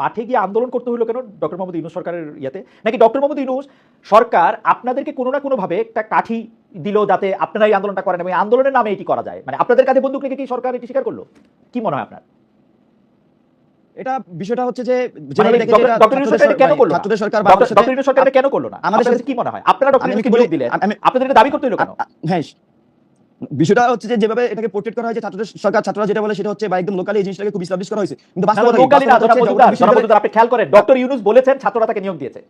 মাঠে গিয়ে আন্দোলন করতে হলো কেন ডক্টর মোহাম্মদ ইউনুস সরকারের ইয়েতে? নাকি ডক্টর মোহাম্মদ ইউনুস সরকার আপনাদেরকে কোনো না কোনোভাবে একটা কাঠি দিল যাতে আপনারা এই আন্দোলনটা করেন এবং আন্দোলনের নামে এটি করা যায়? মানে আপনাদের কাছে বন্দুক রেখে কি সরকার এটি স্বীকার করল? কি মনে হয় আপনার? এটা বিষয়টা হচ্ছে যে মানে কেন করল? সরকার কেন করল না? আমাদের কি মনে হয়? আপনারা ডক্টর দিলেন। আপনাদের দাবি করতে হলো কেন? হ্যাঁ বিষয়টা হচ্ছে যে যেভাবে এটাকে পোর্ট্রেট করা হয়েছে ছাত্রদের সরকার ছাত্ররা যেটা বলে সেটা হচ্ছে বা একদম লোকালি এই জিনিসটাকে খুব ইসলাবলিশ করা হয়েছে। কিন্তু বাস্তবতা মজুমদার আপনি খেয়াল করেন ডক্টর ইউনুস বলেছেন ছাত্ররা তাকে নিয়োগ দিয়েছে।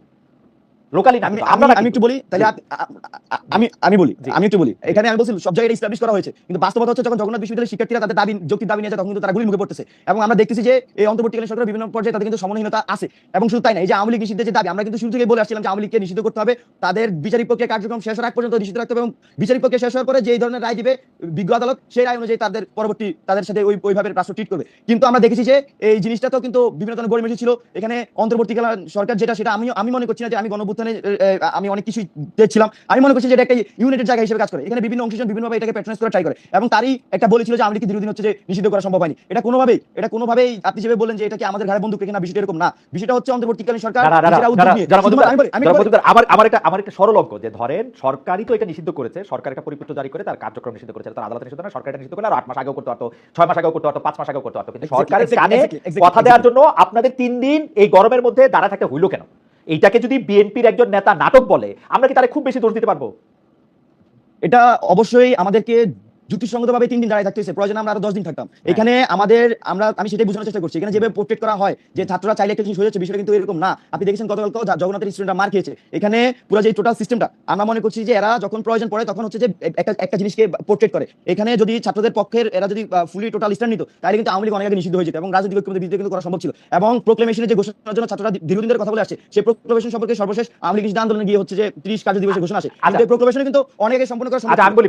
লোকালি আমি আমি আপনারা আমি কিন্তু। একটু বলি তাহলে আপ- আ- আ- আমি আমি বলি আমি একটু বলি। এখানে আমি বলছি সব জায়গায় এস্টাবলিশ করা হয়েছে কিন্তু বাস্তবতা হচ্ছে যখন জগন্নাথ বিশ্ববিদ্যালয়ের শিক্ষার্থীরা তাদের দাবি যৌক্তিক দাবি নিয়ে তখন কিন্তু তারা গুলি মুখে পড়তেছে। এবং আমরা দেখতেছি যে এই অন্তর্বর্তীকালীন সরকারের বিভিন্ন পর্যায়ে তাদের কিন্তু সমন্বয়হীনতা আছে। এবং শুধু তাই না এই যে আওয়ামী লীগ নিষিদ্ধের যে দাবি আমরা কিন্তু শুরু থেকে বলে আসছিলাম যে আওয়ামী লীগকে নিষিদ্ধ করতে হবে। তাদের বিচারিক প্রক্রিয়া কার্যক্রম শেষ হওয়ার আগ পর্যন্ত নিষিদ্ধ রাখতে হবে এবং বিচারিক প্রক্রিয়া শেষ হওয়ার পরে যে ধরনের রায় দিবে বিজ্ঞ আদালত সেই রায় অনুযায়ী তাদের পরবর্তী তাদের সাথে ওই ওইভাবে রাষ্ট্র ট্রিট করবে। কিন্তু আমরা দেখেছি যে এই জিনিসটা তো কিন্তু বিভিন্ন ধরনের গড়িমেশি ছিল। এখানে অন্তর্বর্তীকালীন সরকার যেটা সেটা আমি আমি মনে করছি না যে আমি গণভুত্থানে আমি অনেক কিছুই দেখছিলাম। আমি মনে করছি যে এটা একটা ইউনাইটেড জায়গা হিসেবে কাজ করে। এখানে বিভিন্ন অংশীজন বিভিন্নভাবে এটাকে প্যাট্রনাইজ করে ট্রাই করে। এবং তারই একটা বলেছিল যে আমলিকে দীর্ঘদিন হচ্ছে যে নিষিদ্ধ করা সম্ভব হয়নি। এটা কোনোভাবেই এটা কোনোভাবেই আপনি যেভাবে বলেন যে এটা কি আমাদের ঘরে বন্দুক রেখে না বিষয়টা এরকম না। বিষয়টা হচ্ছে অন্তর্বর্তীকালীন সরকার মজুমদার, আমার একটা আমার একটা সরল অঙ্ক যে ধরেন সরকারই তো এটা নিষিদ্ধ করেছে। সরকার একটা পরিপত্র জারি করে তার কার্যক্রম নিষিদ্ধ করেছে তার আদালতে নিষিদ্ধ না সরকার এটা নিষিদ্ধ করলে আর আট মাস আগেও করতে পারতো ছয় মাস আগেও করতে পারতো পাঁচ মাস আগেও করতে পারতো। কিন্তু সরকারের কানে কথা দেওয়ার জন্য আপনাদের তিন দিন এই গরমের মধ্যে দাঁড়া থাকতে হইল কেন? এইটাকে যদি বিএনপির একজন নেতা নাটক বলে, আমরা কি তারা খুব বেশি দোষ দিতে পারব? এটা অবশ্যই আমাদেরকে যুক্তিসঙ্গতভাবে তিন দিন দাঁড়িয়ে থাকতে হয়েছে। প্রয়োজন আমরা আরও দশ দিন থাকতাম। এখানে আমাদের আমরা আমি সেটাই বোঝানোর চেষ্টা করছি। এখানে যেভাবে পোর্ট্রেট করা হয় যে ছাত্ররা চাইলে একটা জিনিস হয়ে যাচ্ছে বিষয়টা কিন্তু এরকম না। আপনি দেখেছেন গতকালকে জগন্নাথের স্টুডেন্টরা মার খেয়েছে। এখানে পুরো যে টোটাল সিস্টেমটা আমরা মনে করছি যে এরা যখন প্রয়োজন পড়ে তখন হচ্ছে যে একটা একটা জিনিসকে পোর্ট্রেট করে। এখানে যদি ছাত্রদের পক্ষের এরা যদি ফুলি টোটাল স্ট্যান্ড নিত তাহলে কিন্তু আওয়ামী লীগ অনেক আগে নিষিদ্ধ হয়ে যেত এবং রাজনৈতিক ঐক্যমতের বিরুদ্ধে কিন্তু করা সম্ভব ছিল। এবং প্রোক্লেমেশনের যে ঘোষণার জন্য ছাত্ররা দীর্ঘদিন ধরে কথা বলে আসছে সেই প্রোক্লেমেশন সম্পর্কে সর্বশেষ আওয়ামী লীগ আন্দোলনে গিয়ে হচ্ছে যে ত্রিশ কার্য দিবসের ঘোষণা আসে কিন্তু এই প্রোক্লেমেশন কিন্তু অনেক সম্পন্ন করা সম্ভব আচ্ছা আমি। বলি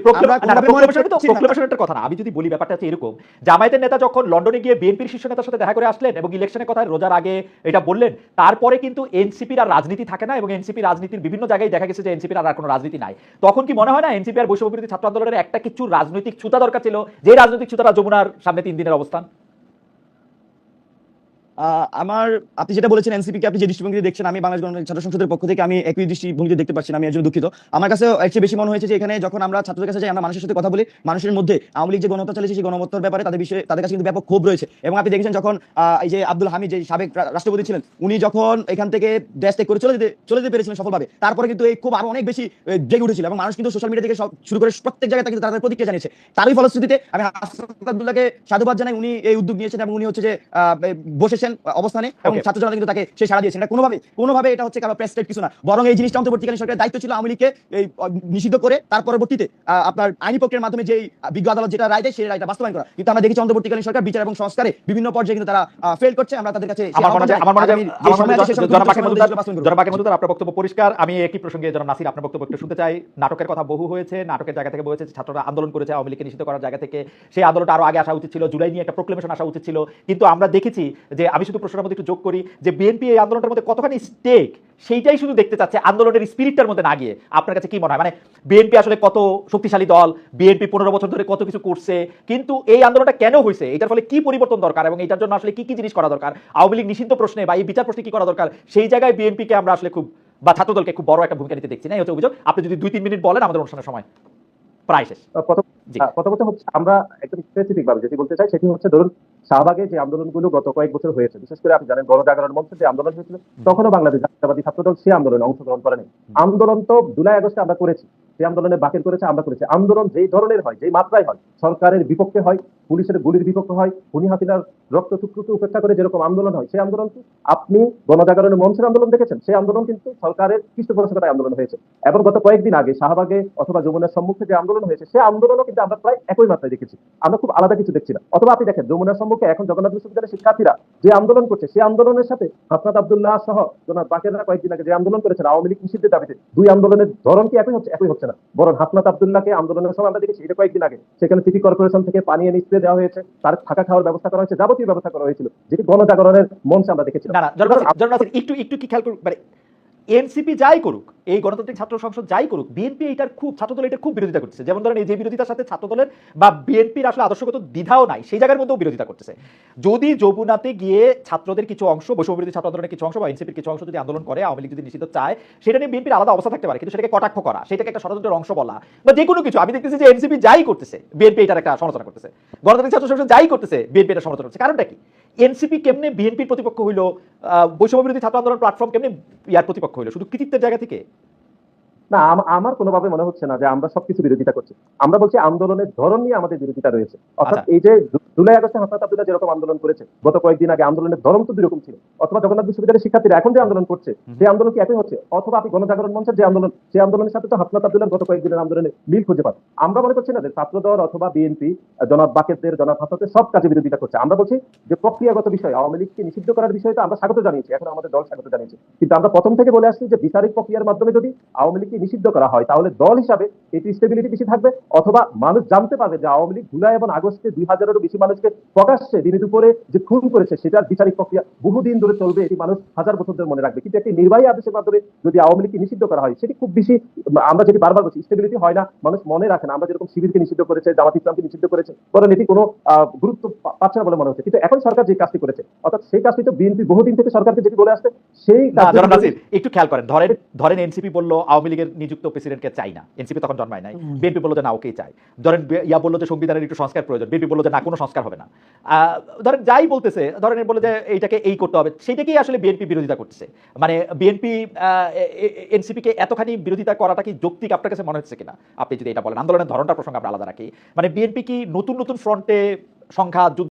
কথা না, আমি যদি বলি ব্যাপারটা হচ্ছে এরকম, জামায়াতের নেতা যখন লন্ডনে গিয়ে বিএনপির শীর্ষ নেতার সাথে দেখা করে আসলেন এবং ইলেকশনের কথা রোজার আগে এটা বললেন, তারপরে কিন্তু এনসিপির আর রাজনীতি থাকে না এবং এনসিপি রাজনীতির বিভিন্ন জায়গায় দেখা গেছে যে এনসিপির আর কোনো রাজনীতি নাই। তখন কি মনে হয় না এনসিপি আর বৈষম্য ছাত্র আন্দোলনের একটা কিছু রাজনৈতিক ছুতা দরকার ছিল? যে রাজনৈতিক ছুতাটা যমুনার সামনে তিন দিনের অবস্থান? আমার আপনি যেটা বলেছেন এনসিপি কে আপনি যে দৃষ্টিভঙ্গি দেখছেন আমি বাংলাদেশ গণ ছাত্র সংসদের পক্ষ থেকে আমি একই দৃষ্টিভঙ্গিতে দেখতে পাচ্ছি আমি এর জন্য দুঃখিত। আমার কাছে এর বেশি মনে হয়েছে যে এখানে যখন আমরা ছাত্রদের কাছে যাই আমরা মানুষের সাথে কথা বলি মানুষের মধ্যে আওয়ামী লীগ যে গণহত্যা চালিয়েছে সেই গণহত্যার ব্যাপারে তাদের বিষয়ে তাদের কাছে কিন্তু ব্যাপক ক্ষোভ রয়েছে। এবং আপনি দেখেছেন যখন এই যে আব্দুল হামিদ যে সাবেক রাষ্ট্রপতি ছিলেন উনি যখন এখান থেকে দেশ ত্যাগ করে চলে যেতে চলে যেতে পেরেছিলেন সফলভাবে তারপরে কিন্তু এই খুব আরও অনেক বেশি জেগে উঠেছিল এবং মানুষ কিন্তু সোশ্যাল মিডিয়া থেকে শুরু করে প্রত্যেক জায়গায় তাকে তাদের প্রতিক্রিয়া জানিয়েছে। তারই ফলশ্রুতিতে আমি হাসনাত আব্দুল্লাহকে সাধুবাদ জানাই উনি এই উদ্যোগ নিয়েছেন এবং উনি হচ্ছে যে আহ, বসেছেন অবস্থানে এবং. ছাত্র জনতা কিন্তু তাকে সে সাড়া দিয়েছেন এটা কোনোভাবে কোনোভাবে এটা হচ্ছে কারও প্রেসটেড কিছু না। বরং এই জিনিসটা অন্তর্বর্তীকালীন সরকারের দায়িত্ব ছিল আওয়ামী লীগকে এই নিষিদ্ধ করে তার পরবর্তীতে আপনার আইনি প্রক্রিয়ার মাধ্যমে যেই বিজ্ঞ আদালত যেটা রায় দেয় সেই রায়টা বাস্তবায়ন করা। কিন্তু আমরা দেখেছি অন্তর্বর্তীকালীন সরকার বিচার এবং সংস্কারে বিভিন্ন পর্যায়ে কিন্তু তারা ফেল করছে। আমরা তাদের কাছে আপনার বক্তব্য পরিষ্কার। আমি একই প্রসঙ্গে জনাব নাসির আপনার বক্তব্য একটু শুনতে চাই। নাটকের কথা বহু হয়েছে নাটকের জায়গা থেকে বলেছে ছাত্ররা আন্দোলন করেছে আওয়ামী লীগকে নিষিদ্ধ করার জায়গা থেকে। সেই আন্দোলনটা আরও আগে আসা উচিত ছিল জুলাই নিয়ে একটা প্রোক্লেমেশন আসা উচিত ছিল। কিন্তু আমরা দেখেছি যে আমি শুধু প্রশ্নের মধ্যে একটু যোগ করি যে বিএনপি এই আন্দোলনটার মধ্যে কতখানি স্টেক সেইটাই শুধু দেখতে চাচ্ছে, আন্দোলনের স্পিরিটটার মধ্যে না গিয়ে। আপনার কাছে কি মনে হয়? মানে বিএনপি আসলে কত শক্তিশালী দল বিএনপি পনেরো বছর ধরে কত কিছু করছে, কিন্তু এই আন্দোলনটা কেন হয়েছে? এটার ফলে কি পরিবর্তন দরকার এবং এটার জন্য আসলে কি কি জিনিস করা দরকার? আওয়ামী লীগ নিষিদ্ধ প্রশ্নে বা এই বিচার প্রশ্নে কি করা দরকার? সেই জায়গায় বিএনপিকে আমরা আসলে খুব, বা ছাত্রদলকে খুব বড় একটা ভূমিকা নিতে দেখছি। না, এই হচ্ছে অভিযোগ। আপনি যদি দুই তিন মিনিট বলেন আমাদের অনুষ্ঠানের সময়। প্রায় শেষ। প্রথম প্রথমত হচ্ছে আমরা একদম স্পেসিফিক ভাবে যেটি বলতে চাই সেটি হচ্ছে ধরুন শাহবাগে যে আন্দোলনগুলো গত কয়েক বছর হয়েছে বিশেষ করে আপনি জানেন গণজাগরণ মঞ্চে যে আন্দোলন হয়েছিল তখনও বাংলাদেশ জাতীয়তাবাদী ছাত্রদল সে আন্দোলনে অংশগ্রহণ করেনি। আন্দোলন তো জুলাই আগস্টে আমরা করেছি সেই আন্দোলনে বাতিল করেছে আমরা করেছি। আন্দোলন যেই ধরনের হয় যেই মাত্রায় হয় সরকারের বিপক্ষে হয় পুলিশের গুলির বিপক্ষে হয় খুনি হাসিনার রক্ত টুকরুকে উপেক্ষা করে যেরকম আন্দোলন হয় সেই আন্দোলন আপনি গণজাগরণের মঞ্চের আন্দোলন দেখেছেন সেই আন্দোলন কিন্তু সরকারের পৃষ্ঠপোষকতায় আন্দোলন হয়েছে। এবং গত কয়েকদিন আগে শাহবাগে অথবা যমুনার সম্মুখে যে আন্দোলন হয়েছে সেই আন্দোলনও কিন্তু আমরা প্রায় একই মাত্রায় দেখেছি। আমরা খুব আলাদা কিছু দেখছি না। অথবা আপনি দেখেন যমুনার সম্মুখে এখন জগন্নাথ বিশ্ববিদ্যালয়ের শিক্ষার্থীরা যে আন্দোলন করছে সেই আন্দোলনের সাথে হাসনাত আব্দুল্লাহ সহ জনাব বাকেররা কয়েকদিন আগে যে আন্দোলন করেছেন আওয়ামী লীগ নিষিদ্ধের দাবিতে দুই আন্দোলনের ধরন কি একই হচ্ছে? একই হচ্ছে না। বরং হাসনাত আব্দুল্লাহকে আন্দোলনের সময় আমরা দেখেছি এটা কয়েকদিন আগে। সেখানে সিটি কর্পোরেশন থেকে পানি এনে স্প্রে দেওয়া হয়েছে তার থাকা খাওয়ার ব্যবস্থা করা হয়েছে যাবতীয় ব্যবস্থা করা হয়েছিল যেটি গণজাগরণের মঞ্চে আমরা দেখেছিলাম। নাসির, একটু একটু কি খেয়াল করুন মানে এনসিপি যাই করুক, এই গণতান্ত্রিক ছাত্র সংসদ যাই করুক বিএনপি এটার খুব ছাত্রদল এটার খুব বিরোধিতা করতেছে। যেমন ধরেন এই যে বিরোধিতার সাথে ছাত্রদলের বা বিএনপির আসলে আদর্শগত দ্বিধাও নাই, সেই জায়গার মধ্যেও বিরোধিতা করতেছে। যদি যমুনাতে গিয়ে ছাত্রদের কিছু অংশ, বৈষম্যবিরোধী ছাত্র আন্দোলনের কিছু অংশ বা এনসিপির কিছু অংশ যদি আন্দোলন করে, আওয়ামী লীগ যদি নিষিদ্ধ চায়, সেটা নিয়ে বিএনপির আলাদা অবস্থা থাকতে পারে। কিন্তু সেটাকে কটাক্ষ করা, সেটাকে একটা ষড়যন্ত্রের অংশ বলা বা যে কোনো কিছু, আমি দেখতেছি যে এনসিপি যাই করতেছে বিএনপি এটার একটা সমালোচনা করতেছে। গণতান্ত্রিক ছাত্র সংসদ যাই করতেছে বিএনপি এটা সমালোচনা করছে কারণটা কি? এনসিপি কেমনে বিএনপির প্রতিপক্ষ হইল? বৈষম্য বিরোধী ছাত্র আন্দোলন প্ল্যাটফর্ম কেমনে ইয়ার প্রতিপক্ষ হইল? শুধু কৃতিত্বের জায়গা থেকে? না আম- আমার কোনোভাবে মনে হচ্ছে না যে আমরা সবকিছু বিরোধিতা করছি। আমরা বলছি আন্দোলনের ধরন নিয়ে আমাদের বিরোধিতা রয়েছে। অর্থাৎ আচ্ছা। এই যে জুলাই আগস্টে হাসনাত আব্দুল্লাহ যেরকম আন্দোলন করেছে গত কয়েকদিন আগে আন্দোলনের ধরন তো দুরকম ছিল। অথবা জগন্নাথ বিশ্ববিদ্যালয়ের শিক্ষার্থীরা এখন যে আন্দোলন করছে সেই আন্দোলন কি একই হচ্ছে? অথবা আপনি গণজাগরণ মঞ্চের যে আন্দোলন সেই আন্দোলনের সাথে তো হাসনাত আব্দুল্লাহ গত কয়েকদিনের আন্দোলনে মিল খুঁজে পান। আমরা মনে করছি না যে ছাত্রদল অথবা বিএনপি জনাব বাকেতদের জনাব হাসনাতের সব কাজে বিরোধিতা করছে। আমরা বলছি যে প্রক্রিয়াগত বিষয় আওয়ামী লীগকে নিষিদ্ধ করার বিষয়টা আমরা স্বাগত জানিয়েছি। এখন আমাদের দল স্বাগত জানিয়েছে। কিন্তু আমরা প্রথম থেকে বলে আসছি যে বিচারিক প্রক্রিয়ার মাধ্যমে যদি আওয়ামী লীগকে নিষিদ্ধ করা হয় তাহলে দল হিসাবে এটি স্টেবিলিটি বেশি থাকবে অথবা মানুষ জানতে পারবে যে আওয়ামী লীগ জুলাই এবং আগস্টে দুই হাজারেরও বেশি মানুষকে প্রকাশ্যে দিনে দুপুরে যে খুন করেছে সেটার বিচারিক প্রক্রিয়া বহুদিন ধরে চলবে এটি মানুষ হাজার বছর ধরে মনে রাখবে। কিন্তু একটি নির্বাহী আদেশের মাধ্যমে যদি আওয়ামী লীগকে নিষিদ্ধ করা হয় সেটি খুব বেশি আমরা যেটি বারবার বলছি স্টেবিলিটি হয় না মানুষ মনে রাখে না আমরা যেরকম শিবিরকে নিষিদ্ধ করেছে জামাত ইসলামকে নিষিদ্ধ করেছে বরং এটি কোনো আহ, গুরুত্ব পাচ্ছে না বলে মনে হচ্ছে। কিন্তু এখন সরকার যে কাজটি করেছে অর্থাৎ সেই কাজটি তো বিএনপি বহুদিন থেকে সরকারকে যেটি বলে আসছে সেই একটু খেয়াল করেন ধরেন ধরেন এনসিপি বলল আওয়ামী লীগের নিযুক্ত প্রেসিডেন্টকে চাই না। এনসিপি তখন জন্মায় নাই। বিএনপি বলল যে না, ওকেই চাই। ধরেন ইয়া বলল যে সংবিধানের একটু সংস্কার প্রয়োজন। বিএনপি বলল যে না, কোনো সংস্কার হবে না। ধরেন যাই বলতেছে, ধরেন বলে যে এইটাকে এই করতে হবে। সেটাকেই আসলে বিএনপি বিরোধিতা করতেছে। মানে বিএনপি এনসিপিকে এতখানি বিরোধিতা করাটা কি যৌক্তিক আপনার কাছে মনে হচ্ছে কিনা? আপনি যদি এটা বলেন। আন্দোলনের ধরনটা প্রসঙ্গে আমরা আলাদা রাখি। মানে বিএনপি কি নতুন নতুন ফ্রন্টে সংখ্যা